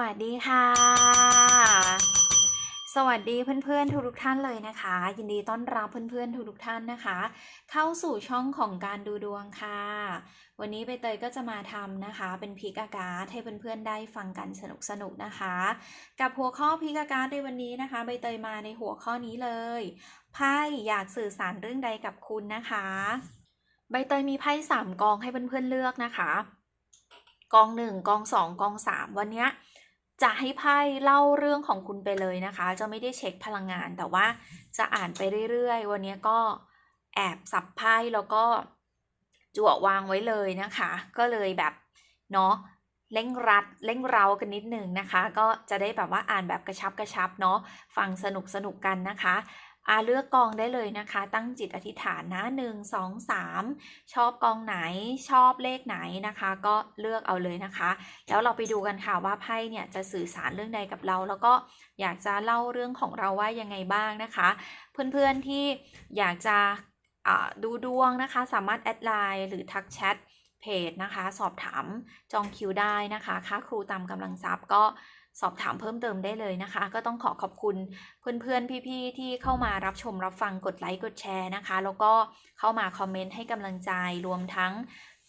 วัสดีค่ะ สวัสดีเพื่อนๆทุกท่านเลยนะคะ ยินดีต้อนรับเพื่อนๆทุกท่านนะคะ เข้าสู่ช่องของการดูดวงค่ะ วันนี้ใบเตยก็จะมาทำนะคะ เป็นพิกอากาศให้เพื่อนๆได้ฟังกันสนุกๆนะคะ กับหัวข้อพิกอากาศในวันนี้นะคะใบเตยมาในหัวข้อนี้เลยไพ่อยากสื่อสารเรื่องใดกับคุณนะคะ ใบเตยมีไพ่สามกองให้เพื่อนๆเลือกนะคะกองหนึ่งกองสองกองสามวันเนี้ย จะให้ไพ่เล่าเรื่องของคุณไปเลยนะคะ จะไม่ได้เช็คพลังงาน แต่ว่าจะอ่านไปเรื่อยๆ วันนี้ก็แอบสับไพ่แล้วก็จั่ววางไว้เลยนะคะ ก็เลยแบบเนาะเร่งรัดเร่งเร้ากันนิดหนึ่งนะคะ ก็จะได้แบบว่าอ่านแบบกระชับกระชับเนาะฟังสนุกสนุกกันนะคะ อาเลือกกองได้เลยนะคะ ตั้งจิตอธิษฐานนะหนึ่งสองสามชอบกองไหนชอบเลขไหนนะคะ ก็เลือกเอาเลยนะคะ แล้วเราไปดูกันค่ะว่าไพ่เนี่ยจะสื่อสารเรื่องใดกับเรา แล้วก็อยากจะเล่าเรื่องของเราว่ายังไงบ้างนะคะ เพื่อนๆที่อยากจะดูดวงนะคะ สามารถแอดไลน์หรือทักแชทเพจนะคะ สอบถามจองคิวได้นะคะ ค่าครูตามกำลังทรัพย์ก็ สอบถามเพิ่มเติมได้เลยนะคะ ก็ต้องขอขอบคุณเพื่อนๆ พี่ๆ ที่เข้ามารับชมรับฟังกดไลค์กดแชร์นะคะ แล้วก็เข้ามาคอมเมนต์ให้กำลังใจรวมทั้ง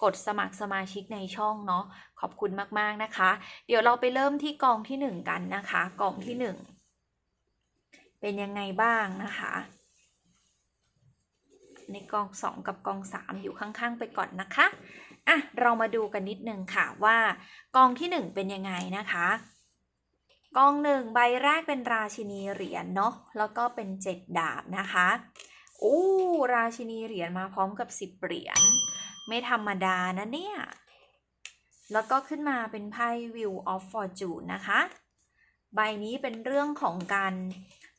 กดสมัครสมาชิกในช่องเนาะขอบคุณมากๆนะคะ เดี๋ยวเราไปเริ่มที่กองที่หนึ่งกันนะคะกองที่หนึ่งเป็นยังไงบ้างนะคะ ในกองสองกับกองสามอยู่ข้างๆ ไปก่อนนะคะอะเรามาดูกันนิดนึงค่ะว่ากองที่หนึ่งเป็นยังไงนะคะ กองหนึ่งใบแรกเป็นราชินีเหรียญเนาะแล้วก็เป็นเจ็ดดาบนะคะอู้ราชินีเหรียญมาพร้อมกับสิบเหรียญไม่ธรรมดานะเนี่ย แล้วก็ขึ้นมาเป็นไพ่ Wheel of Fortune นะคะ ใบนี้เป็นเรื่องของการ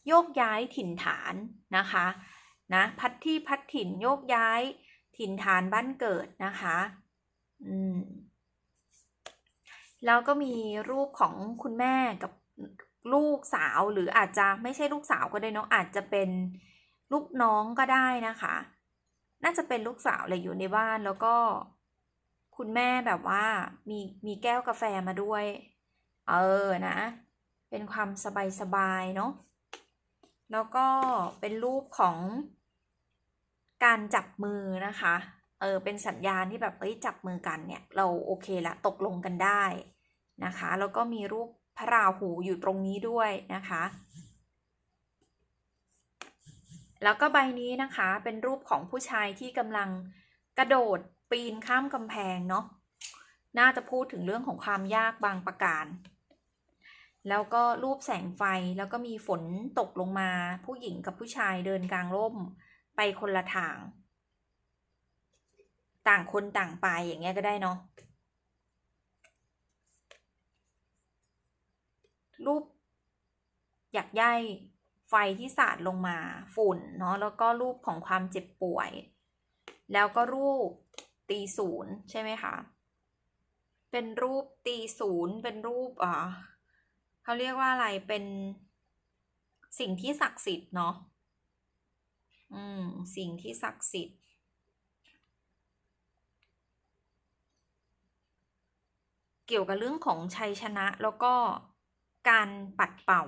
โยกย้ายถิ่นฐานนะคะนะพัดที่พัดถิ่นโยกย้ายถิ่นฐานบ้านเกิดนะคะอืมแล้วก็มีรูปของคุณแม่กับ ลูกสาวหรืออาจจะไม่ใช่ลูกสาวก็ได้เนาะอาจจะเป็นลูกน้องก็ได้นะคะ น่าจะเป็นลูกสาวเลยอยู่ในบ้านแล้วก็ คุณแม่แบบว่ามีมีแก้วกาแฟมาด้วย เออนะ เป็นความสบายสบายเนาะแล้วก็เป็นรูปของการจับมือนะคะ เออ เป็นสัญญาณที่แบบเอ้ยจับมือกันเนี่ย เราโอเคละตกลงกันได้นะคะ แล้วก็มีรูป พระราหูอยู่ตรงนี้ด้วยนะคะ แล้วก็ใบนี้นะคะเป็นรูปของผู้ชายที่กำลังกระโดดปีนข้ามกำแพงเนาะ น่าจะพูดถึงเรื่องของความยากบางประการ แล้วก็รูปแสงไฟแล้วก็มีฝนตกลงมา ผู้หญิงกับผู้ชายเดินกลางร่มไปคนละทาง ต่างคนต่างไปอย่างเงี้ยก็ได้เนาะ รูปอยากใยไฟที่สาดลงมาฝุ่นเนาะแล้วก็รูปของความเจ็บป่วย แล้วก็รูปตีศูนย์ใช่ไหมคะเป็นรูปตีศูนย์เป็นรูปอ่าเขาเรียกว่าอะไรเป็นสิ่งที่ศักดิ์สิทธิ์เนาะอืมสิ่งที่ศักดิ์สิทธิ์เกี่ยวกับเรื่องของชัยชนะแล้วก็ การปัดเป่า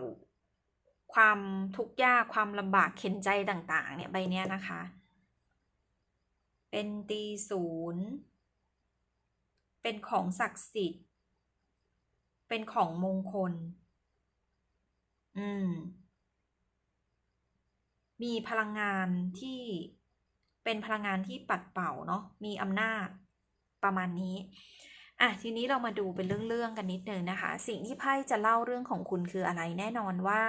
ความทุกข์ยากความลำบากเข็นใจต่างๆ เนี่ยใบเนี้ยนะคะ เป็นตีศูนย์เป็นของศักดิ์สิทธิ์ เป็นของมงคล อืม มีพลังงานที่เป็นพลังงานที่ปัดเป่าเนาะ มีอำนาจประมาณนี้ อะทีนี้เรามาดูเป็นเรื่องๆกันนิดนึงนะคะ สิ่งที่ไพ่จะเล่าเรื่องของคุณคืออะไรแน่นอนว่า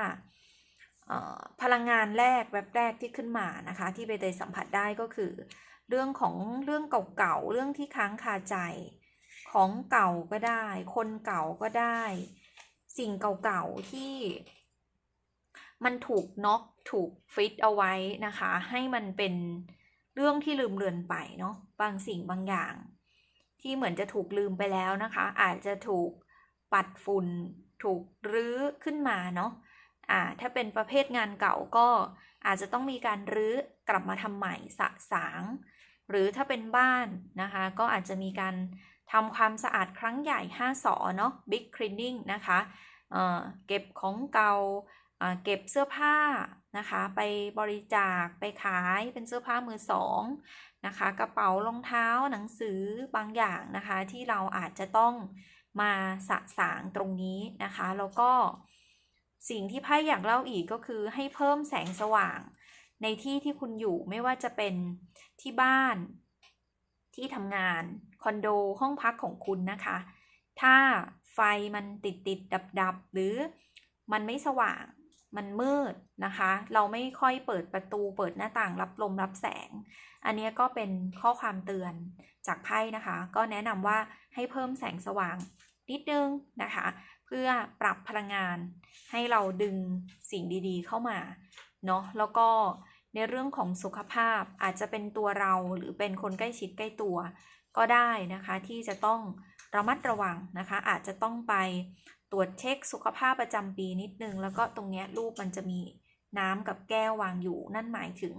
พลังงานแรกแวบแรกที่ขึ้นมานะคะ ที่ใบเตยสัมผัสได้ก็คือ เรื่องของเรื่องเก่าๆเรื่องที่ค้างคาใจ ของเก่าก็ได้ คนเก่าก็ได้ สิ่งเก่าๆที่ มันถูกน็อกถูกฟิตเอาไว้นะคะ ให้มันเป็นเรื่องที่ลืมเลือนไปเนาะบางสิ่งบางอย่าง ที่เหมือนจะถูกลืมไปแล้วนะคะ อาจจะถูกปัดฝุ่น ถูกรื้อขึ้นมาเนาะอ่าถ้าเป็นประเภทงานเก่าก็อาจจะต้องมีการรื้อกลับมาทำใหม่สะสาง หรือถ้าเป็นบ้านนะคะ ก็อาจจะมีการทำความสะอาดครั้งใหญ่ 5 สอเนาะ Big Cleaning นะคะเอ่อเก็บของเก่าอ่าเก็บเสื้อผ้านะคะ ไปบริจาคไปขายเป็นเสื้อผ้ามือสอง นะคะ กระเป๋ารองเท้าหนังสือบางอย่างนะคะ ที่เราอาจจะต้องมาสะสางตรงนี้นะคะ แล้วก็สิ่งที่ไพ่อยากเล่าอีกก็คือให้เพิ่มแสงสว่าง ในที่ที่คุณอยู่ไม่ว่าจะเป็นที่บ้าน ที่ทำงาน คอนโดห้องพักของคุณนะคะ ถ้าไฟมันติดติดดับดับหรือมันไม่สว่าง มันมืดนะคะ เราไม่ค่อยเปิดประตูเปิดหน้าต่างรับลมรับแสง อันนี้ก็เป็นข้อความเตือนจากไพ่นะคะ ก็แนะนำว่าให้เพิ่มแสงสว่างนิดนึงนะคะ เพื่อปรับพลังงาน ให้เราดึงสิ่งดีๆเข้ามาเนาะแล้วก็ในเรื่องของสุขภาพอาจจะเป็นตัวเราหรือเป็นคนใกล้ชิดใกล้ตัวก็ได้นะคะ ที่จะต้องระมัดระวังนะคะ อาจจะต้องไป ตรวจเช็คสุขภาพประจำปีนิดนึง แล้วก็ตรงเนี้ยรูปมันจะมีน้ำกับแก้ววางอยู่ นั่นหมายถึง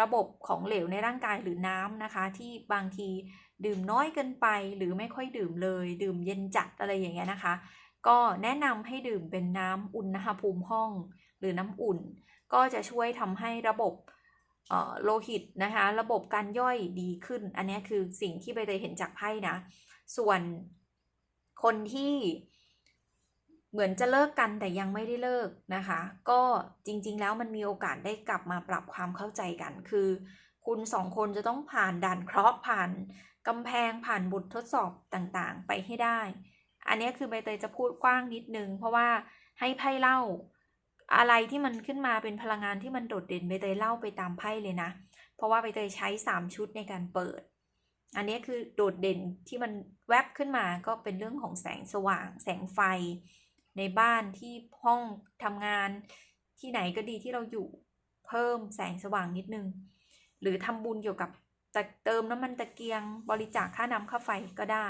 ระบบของเหลวในร่างกายหรือน้ำนะคะ ที่บางทีดื่มน้อยเกินไปหรือไม่ค่อยดื่มเลย ดื่มเย็นจัดอะไรอย่างเงี้ยนะคะ ก็แนะนำให้ดื่มเป็นน้ำอุณหภูมิห้อง หรือน้ำอุ่น ก็จะช่วยทำให้ระบบโลหิตนะคะ ระบบการย่อยดีขึ้น อันนี้คือสิ่งที่ใบเตยเห็นจากไพ่นะ ส่วนคนที่ เหมือนจะเลิกกันแต่ยังไม่ได้เลิกนะคะ ก็จริงๆแล้วมันมีโอกาสได้กลับมาปรับความเข้าใจกัน คือ คุณสองคนจะต้องผ่านด่านเคราะห์ผ่านกำแพงผ่านบททดสอบต่างๆ ไปให้ได้ อันนี้คือใบเตยจะพูดกว้างนิดนึง เพราะว่าให้ไพ่เล่า อะไรที่มันขึ้นมาเป็นพลังงานที่มันโดดเด่นใบเตยเล่าไปตามไพ่เลยนะ เพราะว่าใบเตยใช้ 3 ชุดในการเปิด อันนี้คือโดดเด่นที่มันแวบขึ้นมาก็เป็นเรื่องของแสงสว่าง แสงไฟ ในบ้านที่ห้องทำงานที่ไหนก็ดีที่เราอยู่เพิ่มแสงสว่างนิดนึง หรือทำบุญเกี่ยวกับเติมน้ำมันตะเกียง บริจาคค่าน้ำค่าไฟก็ได้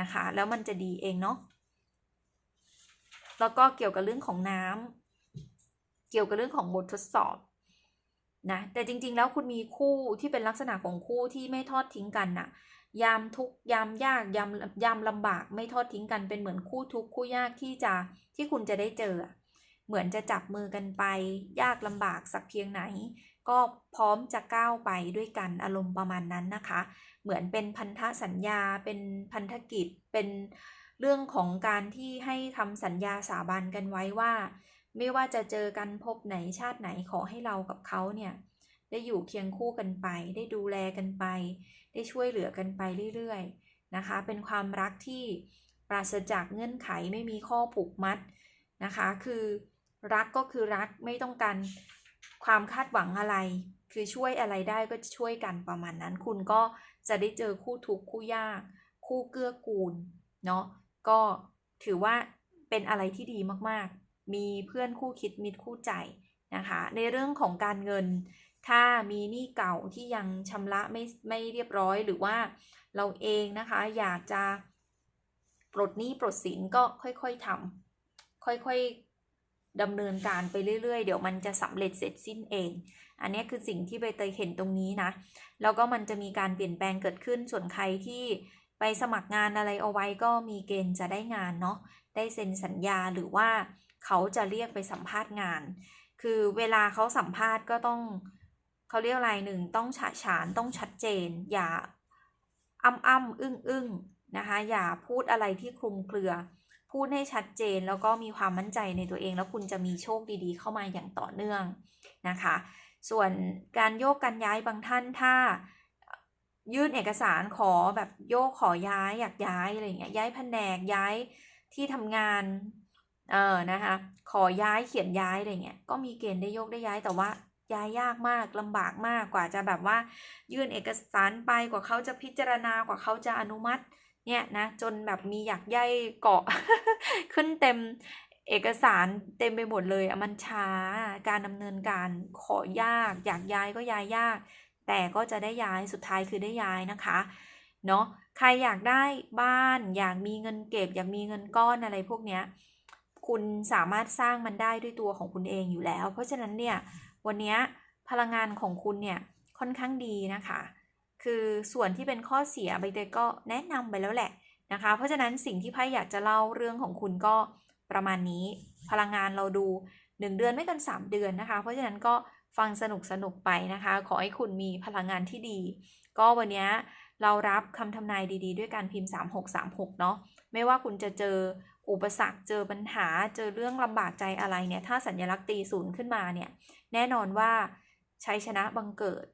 นะคะ แล้วมันจะดีเองเนาะแล้วก็เกี่ยวกับเรื่องของน้ำเกี่ยวกับเรื่องของบททดสอบนะแต่จริงๆแล้วคุณมีคู่ที่เป็นลักษณะของคู่ที่ไม่ทอดทิ้งกันน่ะ ยามทุกยามยากยามยามลำบากไม่ทอดทิ้งกันเป็นเหมือนคู่ทุกข์คู่ยากที่จะที่คุณจะได้เจอ เหมือนจะจับมือกันไป ยากลำบากสักเพียงไหน ก็พร้อมจะก้าวไปด้วยกันอารมณ์ประมาณนั้นนะคะ เหมือนเป็นพันธสัญญาเป็นพันธกิจเป็นเรื่องของการที่ให้ทำสัญญาสาบานกันไว้ว่า ไม่ว่าจะเจอกันพบไหนชาติไหนขอให้เรากับเขาเนี่ยได้อยู่เคียงคู่กันไป ได้ดูแลกันไป ได้ช่วยเหลือกันไปเรื่อยๆนะคะ เป็นความรักที่ปราศจากเงื่อนไขไม่มีข้อผูกมัดนะคะ คือรักก็คือรักไม่ต้องการความคาดหวังอะไร คือช่วยอะไรได้ก็ช่วยกันประมาณนั้น คุณก็จะได้เจอคู่ทุกคู่ยาก คู่เกื้อกูลเนาะก็ถือว่าเป็นอะไรที่ดีมากๆ มีเพื่อนคู่คิดมิตรคู่ใจนะคะ ในเรื่องของการเงิน ถ้ามีหนี้เก่าที่ยังชำระไม่ไม่เรียบร้อยหรือว่าเราเองนะคะอยากจะปลดหนี้ปลดสินก็ค่อยๆทำค่อยๆดำเนินการไปเรื่อยๆ เดี๋ยวมันจะสำเร็จเสร็จสิ้นเอง อันนี้คือสิ่งที่ใบเตยเห็นตรงนี้นะ แล้วก็มันจะมีการเปลี่ยนแปลงเกิดขึ้นส่วนใครที่ไปสมัครงานอะไรเอาไว้ก็มีเกณฑ์จะได้งานเนาะได้เซ็นสัญญาหรือว่าเขาจะเรียกไปสัมภาษณ์งาน คือเวลาเขาสัมภาษณ์ก็ต้อง เขาเรียกอะไรหนึ่งต้องฉะฉานต้องชัดเจน อย่าอ้ำอ้ำอึ้งอึ้งนะคะอย่าพูดอะไรที่คลุมเครือ พูดให้ชัดเจนแล้วก็มีความมั่นใจในตัวเอง แล้วคุณจะมีโชคดีๆ เข้ามาอย่างต่อเนื่องนะคะ ส่วนการโยกการย้ายบางท่านถ้ายื่นเอกสารขอแบบโยกขอย้ายอยากย้ายอะไรอย่างเงี้ยย้ายแผนกย้ายที่ทำงานเออนะคะขอย้ายเขียนย้ายอะไรเงี้ยก็มีเกณฑ์ได้โยกได้ย้ายแต่ว่า ย้ายยากมากลำบากมากกว่าจะแบบว่า ยื่นเอกสารไปกว่าเขาจะพิจารณากว่าเขาจะอนุมัติเนี่ยนะจนแบบมีอยากใยเกาะ ขึ้นเต็มเอกสารเต็มไปหมดเลยอะมันช้าการดำเนินการขอยาก อยากย้ายก็ย้ายยาก แต่ก็จะได้ย้ายสุดท้ายคือได้ย้ายนะคะเนาะใครอยากได้บ้าน อยากมีเงินเก็บ อยากมีเงินก้อนอะไรพวกเนี้ยคุณสามารถสร้างมันได้ด้วยตัวของคุณเองอยู่แล้ว เพราะฉะนั้นเนี่ย วันนี้พลังงานของคุณเนี่ยค่อนข้างดีนะคะ คือส่วนที่เป็นข้อเสียใบเตยก็แนะนำไปแล้วแหละนะคะ เพราะฉะนั้นสิ่งที่ไพ่อยากจะเล่าเรื่องของคุณก็ประมาณนี้ พลังงานเราดู 1 เดือนไม่เกิน 3 เดือนนะคะ เพราะฉะนั้นก็ฟังสนุกสนุกไปนะคะ ขอให้คุณมีพลังงานที่ดี ก็วันนี้เรารับคำทำนายดีๆ ด้วยการพิมพ์ 3636 เนาะไม่ว่าคุณจะเจออุปสรรคเจอปัญหา เจอเรื่องลำบากใจอะไรเนี่ย ถ้าสัญลักษณ์ตีศูนย์ขึ้นมาเนี่ย แน่นอนว่าชัยชนะบังเกิด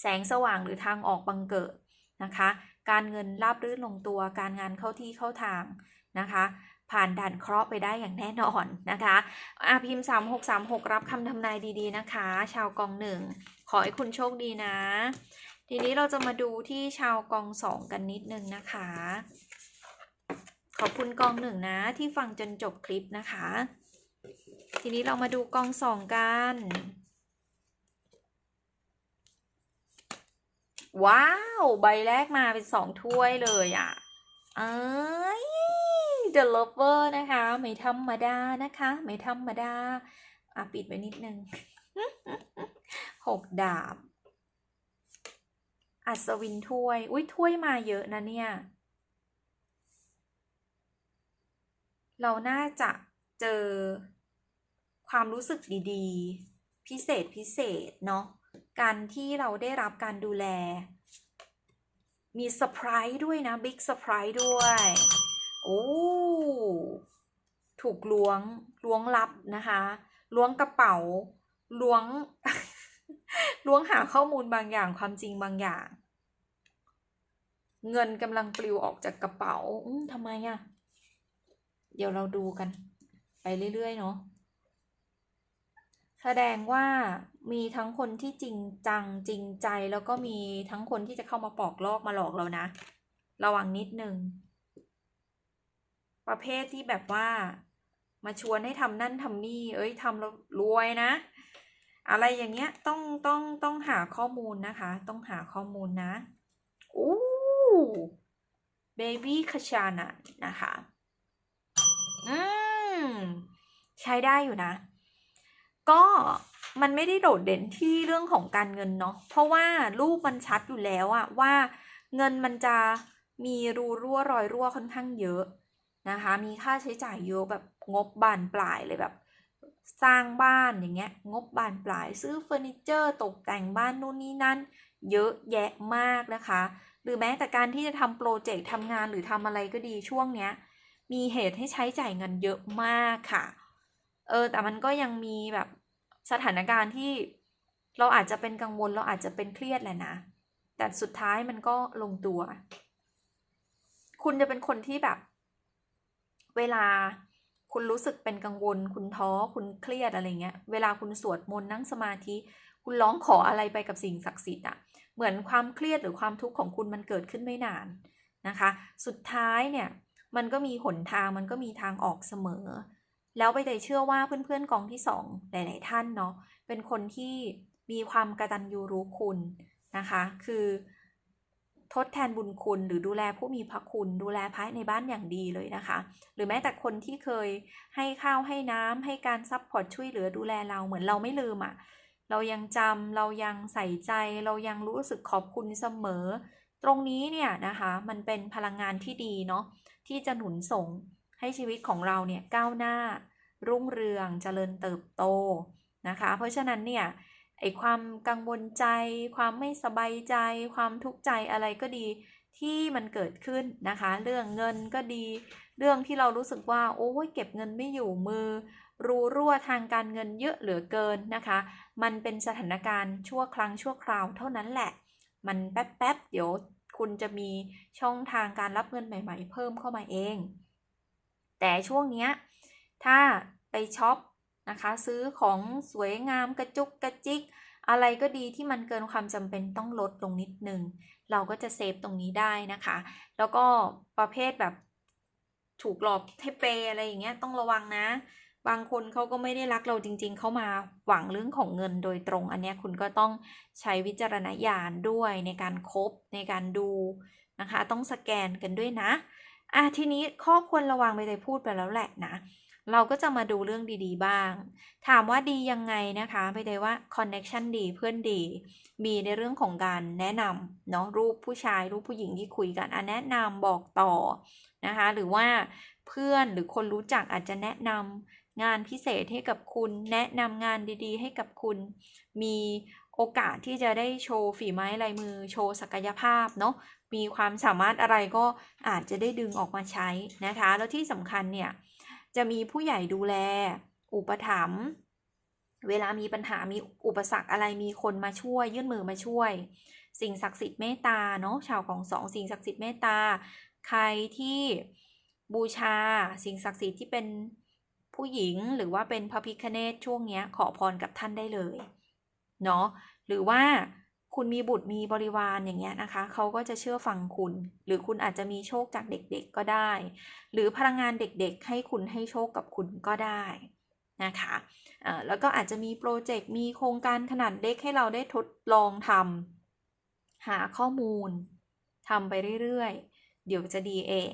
แสงสว่างหรือทางออกบังเกิดนะคะ การเงินราบรื่นลงตัว การงานเข้าที่เข้าทางนะคะผ่านด่านเคราะห์ไปได้อย่างแน่นอนนะคะอาพิมพ์ 3636 รับคำทำนายดีๆนะคะ ชาวกองหนึ่งขอให้คุณโชคดีนะ ทีนี้เราจะมาดูที่ชาวกองสองกันนิดนึงนะคะ ขอบคุณกองหนึ่งนะที่ฟังจนจบคลิปนะคะ ทีนี้เรามาดูกองสองกัน ว้าว ใบแรกมาเป็นสองถ้วยเลยอะ เอ้ย The Lover นะคะ ไม่ธรรมดานะคะ ไม่ธรรมดา อะ ปิดไว้นิดนึงหกดาบ อัศวินถ้วย อุ้ยถ้วยมาเยอะนะเนี่ย เราน่าจะเจอ ความรู้สึกดีๆ พิเศษพิเศษเนาะการที่เราได้รับการดูแล มีเซอร์ไพรส์ด้วยนะบิ๊กเซอร์ไพรส์ด้วย โอ้ถูกล้วงล้วงลับนะคะล้วงกระเป๋าล้วงล้วงหาข้อมูลบางอย่างความจริงบางอย่าง เงินกำลังปลิวออกจากกระเป๋าทำไมอะเดี๋ยวเราดูกัน ไปเรื่อย ๆ เนาะ แสดงว่ามีทั้งคนที่จริงจังจริงใจแล้วก็มีทั้งคนที่จะเข้ามาปอกลอกมาหลอกเรานะ ระวังนิดนึง ประเภทที่แบบว่ามาชวนให้ทำนั่นทำนี่ เอ้ยทำแล้วรวยนะ อะไรอย่างเงี้ยต้องต้องต้องหาข้อมูลนะคะ ต้องหาข้อมูลนะอู้เบบี้คาชานะนะคะ อืม ใช้ได้อยู่นะ ก็มันไม่ได้โดดเด่นที่เรื่องของการเงินเนาะ เพราะว่ารูปมันชัดอยู่แล้วอะว่าเงินมันจะมีรูรั่วรอยรั่วค่อนข้างเยอะนะคะ มีค่าใช้จ่ายเยอะแบบงบบานปลายเลยแบบ สร้างบ้านอย่างเงี้ยงบบานปลายซื้อเฟอร์นิเจอร์ตกแต่งบ้านนู่นนี่นั่น เยอะแยะมากนะคะ หรือแม้แต่การที่จะทำโปรเจกต์ทำงานหรือทำอะไรก็ดีช่วงเนี้ยมีเหตุให้ใช้จ่ายเงินเยอะมากค่ะ เออแต่มันก็ยังมีแบบสถานการณ์ที่เราอาจจะเป็นกังวลเราอาจจะเป็นเครียดแหละนะ แต่สุดท้ายมันก็ลงตัว คุณจะเป็นคนที่แบบ เวลาคุณรู้สึกเป็นกังวล คุณท้อคุณเครียดอะไรเงี้ย เวลาคุณสวดมนต์นั่งสมาธิ คุณร้องขออะไรไปกับสิ่งศักดิ์สิทธิ์อะเหมือนความเครียดหรือความทุกข์ของคุณมันเกิดขึ้นไม่นานนะคะ สุดท้ายเนี่ย มันก็มีหนทางมันก็มีทางออกเสมอ แล้วไปเตยเชื่อว่าเพื่อนๆกองที่สองหลาย ๆ ท่านเนาะเป็นคนที่มีความกระตัญญูรู้คุณนะคะ คือทดแทนบุญคุณหรือดูแลผู้มีพระคุณ ดูแลพระในบ้านอย่างดีเลยนะคะ หรือแม้แต่คนที่เคยให้ข้าวให้น้ำให้การซัพพอร์ตช่วยเหลือดูแลเราเหมือนเราไม่ลืมอะ่ะเรายังจำเรายังใส่ใจ เรายังรู้สึกขอบคุณเสมอ ตรงนี้เนี่ยนะคะ มันเป็นพลังงานที่ดีเนาะที่จะหนุนส่ง ให้ชีวิตของเราเนี่ยก้าวหน้า รุ่งเรืองเจริญเติบโตนะคะ เพราะฉะนั้นเนี่ยไอความกังวลใจ ความไม่สบายใจ ความทุกข์ใจอะไรก็ดีที่มันเกิดขึ้นนะคะ เรื่องเงินก็ดี เรื่องที่เรารู้สึกว่าโอ้ยเก็บเงินไม่อยู่มือ รูรั่วทางการเงินเยอะเหลือเกินนะคะ มันเป็นสถานการณ์ชั่วครั้งชั่วคราวเท่านั้นแหละ มันแป๊บๆเดี๋ยวคุณจะมีช่องทางการรับเงินใหม่ ๆ เพิ่มเข้ามาเอง แต่ช่วงเนี้ยถ้าไปช็อปนะคะซื้อของสวยงามกระจุกกระจิก อะไรก็ดีที่มันเกินความจำเป็นต้องลดลงนิดนึง เราก็จะเซฟตรงนี้ได้นะคะ แล้วก็ประเภทแบบถูกหลอกให้เปย์อะไรอย่างเงี้ยต้องระวังนะ บางคนเขาก็ไม่ได้รักเราจริง ๆ เขามาหวังเรื่องของเงินโดยตรง อันเนี้ยคุณก็ต้องใช้วิจารณญาณด้วยในการคบในการดูนะคะ ต้องสแกนกันด้วยนะ อะทีนี้ข้อควรระวังไปเลยพูดไปแล้วแหละนะ เราก็จะมาดูเรื่องดีๆบ้าง ถามว่าดียังไงนะคะไปเลยว่าคอนเน็ชันดีเพื่อนดี มีในเรื่องของการแนะนำเนาะรูปผู้ชายรูปผู้หญิงที่คุยกันอะแนะนำบอกต่อนะคะ หรือว่าเพื่อนหรือคนรู้จักอาจจะแนะนำงานพิเศษให้กับคุณ แนะนำงานดีๆ ให้กับคุณ มีโอกาสที่จะได้โชว์ฝีไม้ลายมือ โชว์ศักยภาพเนาะ มีความสามารถอะไรก็อาจจะได้ดึงออกมาใช้นะคะ แล้วที่สำคัญเนี่ยจะมีผู้ใหญ่ดูแล อุปถัมภ์เวลามีปัญหามีอุปสรรคอะไรมีคนมาช่วย ยื่นมือมาช่วย สิ่งศักดิ์สิทธิ์เมตตาเนาะชาวของสองสิ่งศักดิ์สิทธิ์เมตตา ใครที่บูชา สิ่งศักดิ์สิทธิ์ที่เป็นผู้หญิงหรือว่าเป็นพระพิคเนตช่วงเนี้ยขอพรกับท่านได้เลยเนาะหรือว่า คุณมีบุตรมีบริวารอย่างเงี้ยนะคะเขาก็จะเชื่อฟังคุณ หรือคุณอาจจะมีโชคจากเด็กๆก็ได้ หรือพลังงานเด็กๆ ให้คุณให้โชคกับคุณก็ได้นะคะแล้วก็อาจจะมีโปรเจกต์มีโครงการขนาดเล็กให้เราได้ทดลองทำหาข้อมูลทำไปเรื่อยๆ เดี๋ยวจะดีเอง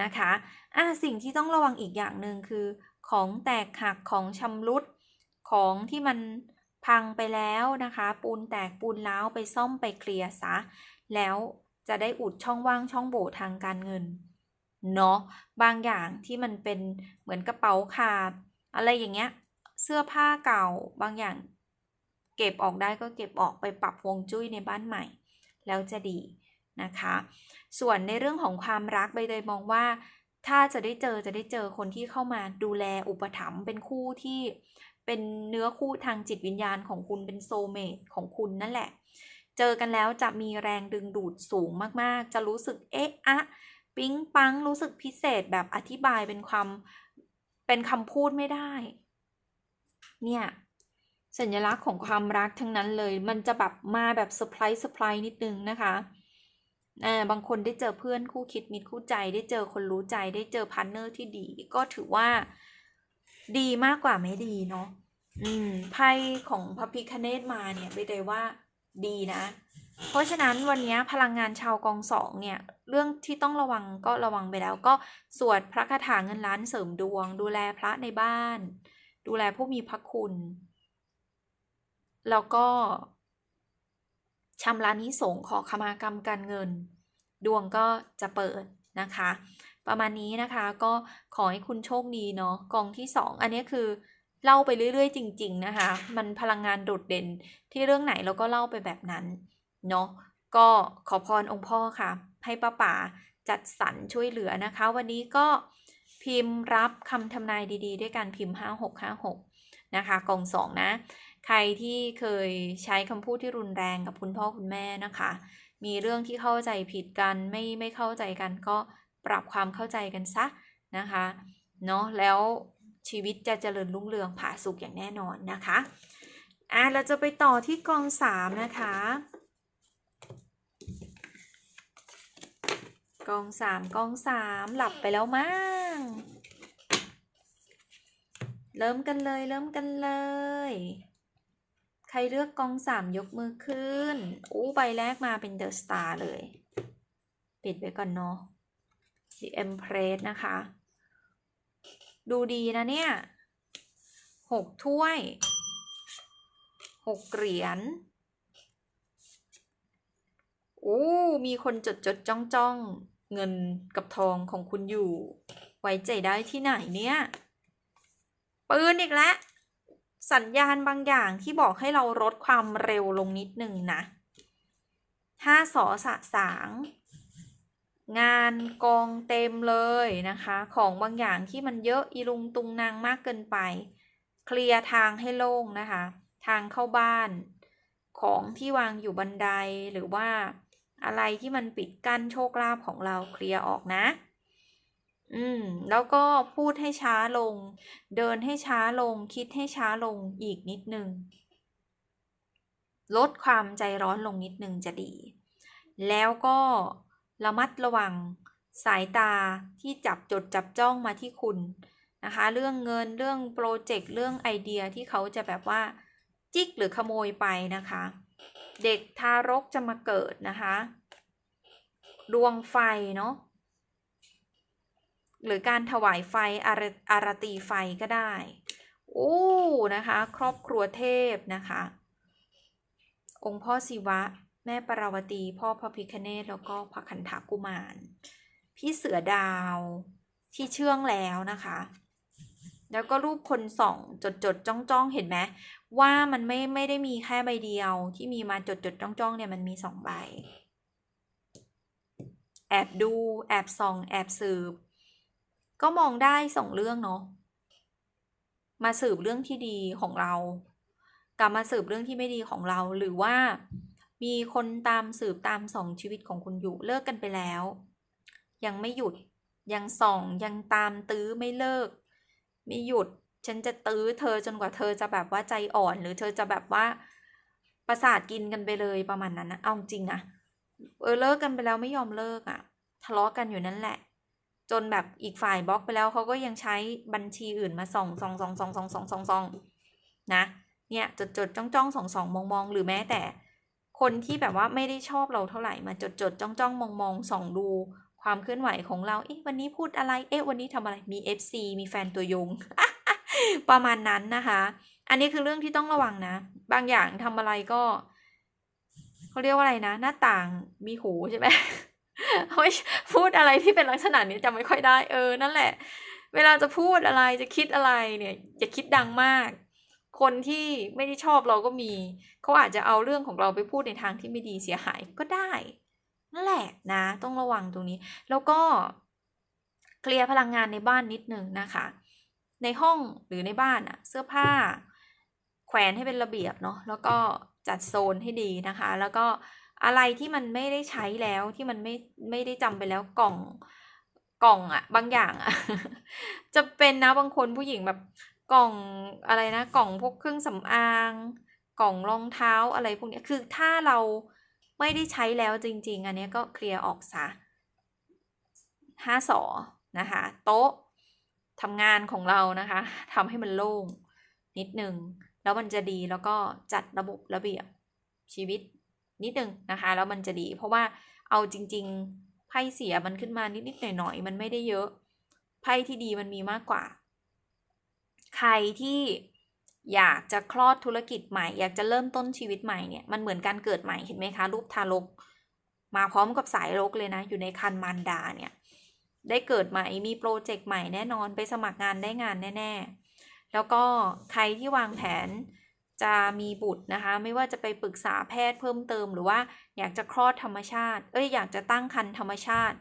นะคะอะสิ่งที่ต้องระวังอีกอย่างหนึ่งคือ ของแตกหักของชำรุดของที่มัน พังไปแล้วนะคะ ปูนแตกปูนร้าวไปซ่อมไปเคลียร์ซะ แล้วจะได้อุดช่องว่างช่องโหว่ทางการเงินเนาะบางอย่างที่มันเป็นเหมือนกระเป๋าขาด อะไรอย่างเงี้ย เสื้อผ้าเก่าบางอย่าง เก็บออกได้ก็เก็บออกไปปรับวงจุ้ยในบ้านใหม่ แล้วจะดีนะคะ ส่วนในเรื่องของความรักใบเตยมองว่า ถ้าจะได้เจอจะได้เจอคนที่เข้ามาดูแลอุปถัมภ์เป็นคู่ที่ เป็นเนื้อคู่ทางจิตวิญญาณของคุณเป็นโซเมตของคุณนั่นแหละ เจอกันแล้วจะมีแรงดึงดูดสูงมากๆ จะรู้สึกเอ๊ะอะปิ๊งปังรู้สึกพิเศษแบบอธิบายเป็นความเป็นคำพูดไม่ได้ เนี่ยสัญลักษณ์ของความรักทั้งนั้นเลย มันจะแบบมาแบบเซอร์ไพรส์เซอร์ไพรส์นิดนึงนะคะอ่าบางคนได้เจอเพื่อนคู่คิดมิตรคู่ใจ ได้เจอคนรู้ใจ ได้เจอพาร์เนอร์ที่ดี ก็ถือว่า ดีมากกว่าไม่ดีเนาะอืมไพ่ของพระพิคเนตมาเนี่ยไปเลยว่าดีนะ เพราะฉะนั้นวันนี้พลังงานชาวกองสองเนี่ย เรื่องที่ต้องระวังก็ระวังไปแล้ว ก็สวดพระคาถาเงินล้านเสริมดวง ดูแลพระในบ้าน ดูแลผู้มีพระคุณ แล้วก็ชำระนิสงส์ขอขมากรรมการเงิน ดวงก็จะเปิดนะคะ ประมาณนี้นะคะ ก็ขอให้คุณโชคดีเนาะกองที่สองอันนี้คือเล่าไปเรื่อยๆ จริง ๆนะคะ มันพลังงานโดดเด่นที่เรื่องไหนเราก็เล่าไปแบบนั้นเนาะก็ขอพรองค์พ่อค่ะ ให้ป้าป่าจัดสรรช่วยเหลือนะคะ วันนี้ก็พิมพ์รับคำทำนายดีๆ ด้วยการพิมพ์ 5656 นะคะกองสองนะ ใครที่เคยใช้คำพูดที่รุนแรงกับคุณพ่อคุณแม่นะคะ มีเรื่องที่เข้าใจผิดกันไม่ไม่เข้าใจกันก็ ปรับความเข้าใจกันซะนะคะเนาะแล้วชีวิตจะเจริญรุ่งเรืองผาสุกอย่างแน่นอนนะคะอะเราจะไปต่อที่กองสามนะคะ กองสามกองสามหลับไปแล้วมั้งเริ่มกันเลยเริ่มกันเลย ใครเลือกกองสามยกมือขึ้น อู้ใบแรกมาเป็นเดอะสตาร์เลย ปิดไว้ก่อนเนาะ The Empress นะคะ ดูดีนะเนี่ยหกถ้วยหกเหรียญโอ้มีคนจดจดจ้องจ้องเงินกับทองของคุณอยู่ ไว้ใจได้ที่ไหนเนี่ยปืนอีกแล้วสัญญาณบางอย่างที่บอกให้เราลดความเร็วลงนิดหนึ่งนะห้าสอสะสาง งานกองเต็มเลยนะคะ ของบางอย่างที่มันเยอะอีลุงตุงนางมากเกินไป เคลียร์ทางให้โล่งนะคะ ทางเข้าบ้าน ของที่วางอยู่บันไดหรือว่าอะไรที่มันปิดกั้นโชคลาภของเราเคลียร์ออกนะ อืม แล้วก็พูดให้ช้าลง เดินให้ช้าลง คิดให้ช้าลงอีกนิดนึง ลดความใจร้อนลงนิดนึงจะดี แล้วก็ ระมัดระวัง สายตาที่จับจดจับจ้องมาที่คุณนะคะ เรื่องเงินเรื่องโปรเจกต์เรื่องไอเดียที่เขาจะแบบว่า จิกหรือขโมยไปนะคะ เด็กทารกจะมาเกิดนะคะ ดวงไฟเนาะหรือการถวายไฟอารอารตีไฟก็ได้ โอ้นะคะ ครอบครัวเทพนะคะ องค์พ่อศิวะ แม่ปราวตี พ่อพระพิคเนตแล้วก็พระคันธากุมาร พี่เสือดาวที่เชื่องแล้วนะคะ แล้วก็รูปคนส่องจดจดจ้องจ้องเห็นไหมว่ามันไม่ไม่ได้มีแค่ใบเดียวที่มีมาจดจดจ้องจ้องเนี่ยมันมีสองใบ แอบดูแอบส่อง แอบสืบ ก็มองได้สองเรื่องเนาะมาสืบเรื่องที่ดีของเรา กับมาสืบเรื่องที่ไม่ดีของเราหรือว่า มีคนตามสืบตามส่องชีวิตของคุณอยู่เลิกกันไปแล้ว ยังไม่หยุดยังส่องยังตามตื้อไม่เลิก ไม่หยุดฉันจะตื้อเธอจนกว่าเธอจะแบบว่าใจอ่อน หรือเธอจะแบบว่าประสาทกินกันไปเลยประมาณนั้นนะเอาจริงนะเออเลิกกันไปแล้วไม่ยอมเลิกอะ่ะ ทะเลาะกันอยู่นั่นแหละ จนแบบอีกฝ่ายบล็อกไปแล้วเขาก็ยังใช้บัญชีอื่นมาส่องส่องส่องส่องส่องส่องส่องส่องนะเนี่ยจดจดจ้องจ้องส่องส่องมองมองหรือแม้แต่ คนที่แบบว่าไม่ได้ชอบเราเท่าไหร่มาจดจดจ้องจ้องมองมองส่องดูความเคลื่อนไหวของเรา เอ๊ะวันนี้พูดอะไร เอ๊ะวันนี้ทำอะไร มี FC มีแฟนตัวยง ประมาณนั้นนะคะ อันนี้คือเรื่องที่ต้องระวังนะ บางอย่างทำอะไรก็เขาเรียกว่าอะไรนะ หน้าต่างมีหูใช่ไหมไม่พูดอะไรที่เป็นลักษณะนี้จำไม่ค่อยได้ เออ นั่นแหละ เวลาจะพูดอะไรจะคิดอะไรเนี่ยอย่าคิดดังมาก คนที่ไม่ได้ชอบเราก็มี เขาอาจจะเอาเรื่องของเราไปพูดในทางที่ไม่ดีเสียหายก็ได้ นั่นแหละนะ ต้องระวังตรงนี้ แล้วก็เคลียร์พลังงานในบ้านนิดนึงนะคะ ในห้องหรือในบ้านอะเสื้อผ้า แขวนให้เป็นระเบียบเนาะ แล้วก็จัดโซนให้ดีนะคะ แล้วก็อะไรที่มันไม่ได้ใช้แล้วที่มันไม่ไม่ได้จำไปแล้วกล่องกล่องอะบางอย่างอะจะเป็นนะบางคนผู้หญิงแบบ กล่องอะไรนะ กล่องพวกเครื่องสำอาง กล่องรองเท้าอะไรพวกนี้คือถ้าเราไม่ได้ใช้แล้วจริง ๆ อันนี้ก็เคลียร์ออกซะห้าสอนะคะโต๊ะทำงานของเรานะคะทำให้มันโล่งนิดนึงแล้วมันจะดีแล้วก็จัดระบบระเบียบชีวิตนิดนึงนะคะแล้วมันจะดี เพราะว่าเอาจริง ๆ ไพ่เสียมันขึ้นมานิดๆหน่อยๆมันไม่ได้เยอะ ไพ่ที่ดีมันมีมากกว่า ใครที่อยากจะคลอดธุรกิจใหม่ อยากจะเริ่มต้นชีวิตใหม่เนี่ยมันเหมือนการเกิดใหม่เห็นไหมคะ รูปทารก มาพร้อมกับสายรกเลยนะ อยู่ในคันมารดาเนี่ย ได้เกิดใหม่มีโปรเจกต์ใหม่แน่นอนไปสมัครงานได้งานแน่ ๆ แล้วก็ใครที่วางแผนจะมีบุตรนะคะ ไม่ว่าจะไปปรึกษาแพทย์เพิ่มเติม หรือว่าอยากจะคลอดธรรมชาติ เอ้ยอยากจะตั้งครรภ์ธรรมชาติ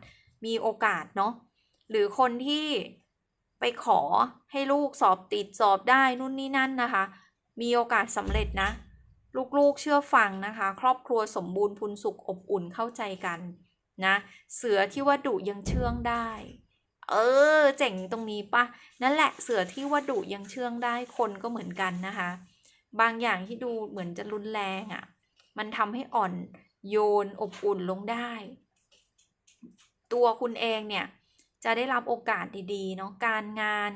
มีโอกาสเนาะหรือคนที่ ไปขอให้ลูกสอบติดสอบได้นู่นนี่นั่นนะคะ มีโอกาสสำเร็จนะ ลูกๆเชื่อฟังนะคะ ครอบครัวสมบูรณ์พูนสุขอบอุ่นเข้าใจกันนะเสือที่ว่าดุยังเชื่องได้ เออ เจ๋งตรงนี้ปะนั่นแหละเสือที่ว่าดุยังเชื่องได้คนก็เหมือนกันนะคะ บางอย่างที่ดูเหมือนจะรุนแรงอะ่ะ มันทำให้อ่อนโยนอบอุ่นลงได้ ตัวคุณเองเนี่ย จะได้รับโอกาสดีๆเนาะการงาน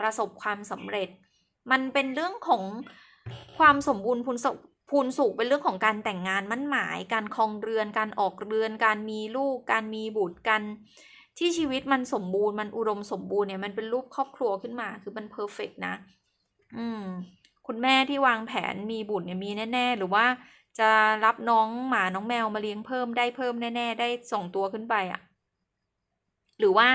ประสบความสำเร็จ มันเป็นเรื่องของความสมบูรณ์พูนสุขพูนสุขเป็นเรื่องของการแต่งงานมั่นหมาย การครองเรือน การออกเรือน การมีลูก การมีบุตรกัน ที่ชีวิตมันสมบูรณ์มันอุดมสมบูรณ์เนี่ยมันเป็นรูปครอบครัวขึ้นมาคือมันเพอร์เฟกนะ อืม คุณแม่ที่วางแผนมีบุตรเนี่ยมีแน่ ๆ หรือว่าจะรับน้องหมาน้องแมวมาเลี้ยงเพิ่มได้เพิ่มแน่ ๆ ได้สองตัวขึ้นไปอะ่ะ หรือว่า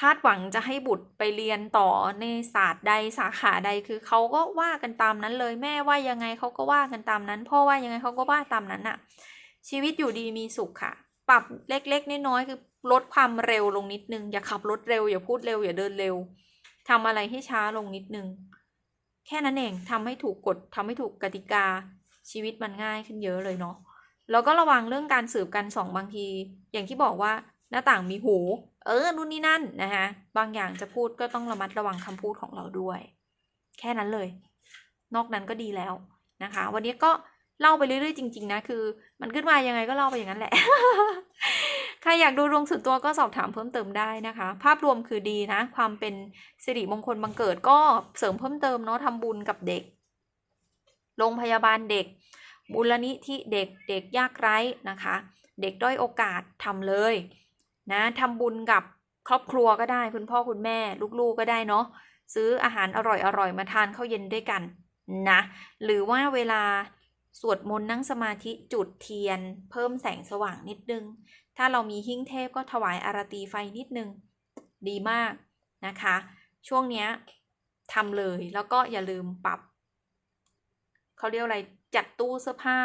คาดหวังจะให้บุตรไปเรียนต่อในศาสตร์ใดสาขาใดคือเขาก็ว่ากันตามนั้นเลยแม่ว่ายังไงเขาก็ว่ากันตามนั้นพ่อว่ายังไงเขาก็ว่าตามนั้นอะชีวิตอยู่ดีมีสุขค่ะ ปรับเล็กๆน้อยๆคือลดความเร็วลงนิดนึง อย่าขับรถเร็วอย่าพูดเร็วอย่าเดินเร็วทำอะไรให้ช้าลงนิดนึง แค่นั้นเองทำให้ถูกกฎทำให้ถูกกติกาชีวิตมันง่ายขึ้นเยอะเลยเนาะแล้วก็ระวังเรื่องการสืบกันสองบางที อย่างที่บอกว่า หน้าต่างมีหู เออนู่นนี่นั่นนะคะบางอย่างจะพูดก็ต้องระมัดระวังคำพูดของเราด้วย แค่นั้นเลย นอกนั้นก็ดีแล้วนะคะ วันนี้ก็เล่าไปเรื่อยๆจริง ๆ นะ คือ มันขึ้นมายังไงก็เล่าไปอย่างนั้นแหละ ใครอยากดูดวงส่วนตัวก็สอบถามเพิ่มเติมได้นะคะ ภาพรวมคือดีนะ ความเป็นสิริมงคลบังเกิดก็เสริมเพิ่มเติมเนาะทำบุญกับเด็ก โรงพยาบาลเด็กมูลนิธิเด็กเด็กยากไร้นะคะ เด็กด้อยโอกาสทำเลย นะทำบุญกับครอบครัวก็ได้ คุณพ่อคุณแม่ ลูกๆก็ได้เนาะซื้ออาหารอร่อยๆมาทานข้าวเย็นด้วยกันนะหรือว่าเวลาสวดมนต์นั่งสมาธิจุดเทียน เพิ่มแสงสว่างนิดนึง ถ้าเรามีหิ้งเทพก็ถวายอารตีไฟนิดนึง ดีมากนะคะ ช่วงเนี้ยทำเลยแล้วก็อย่าลืมปรับ เขาเรียกอะไรจัดตู้เสื้อผ้า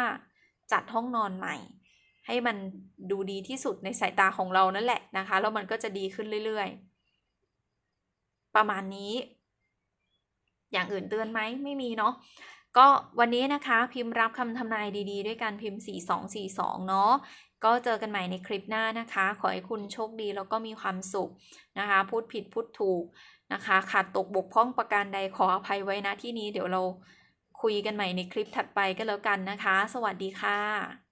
จัดห้องนอนใหม่ ให้มันดูดีที่สุดในสายตาของเรานั่นแหละนะคะ แล้วมันก็จะดีขึ้นเรื่อยๆ ประมาณนี้ อย่างอื่นเตือนไหมไม่มีเนาะก็วันนี้นะคะพิมพ์รับคำทำนายดีๆ ด้วยการพิมพ์ 4242 เนาะก็เจอกันใหม่ในคลิปหน้านะคะ ขอให้คุณโชคดีแล้วก็มีความสุขนะคะ พูดผิดพูดถูกนะคะ ขาดตกบกพร่องประการใดขออภัยไว้นะที่นี้เดี๋ยวเราคุยกันใหม่ในคลิปถัดไปก็แล้วกันนะคะ สวัสดีค่ะ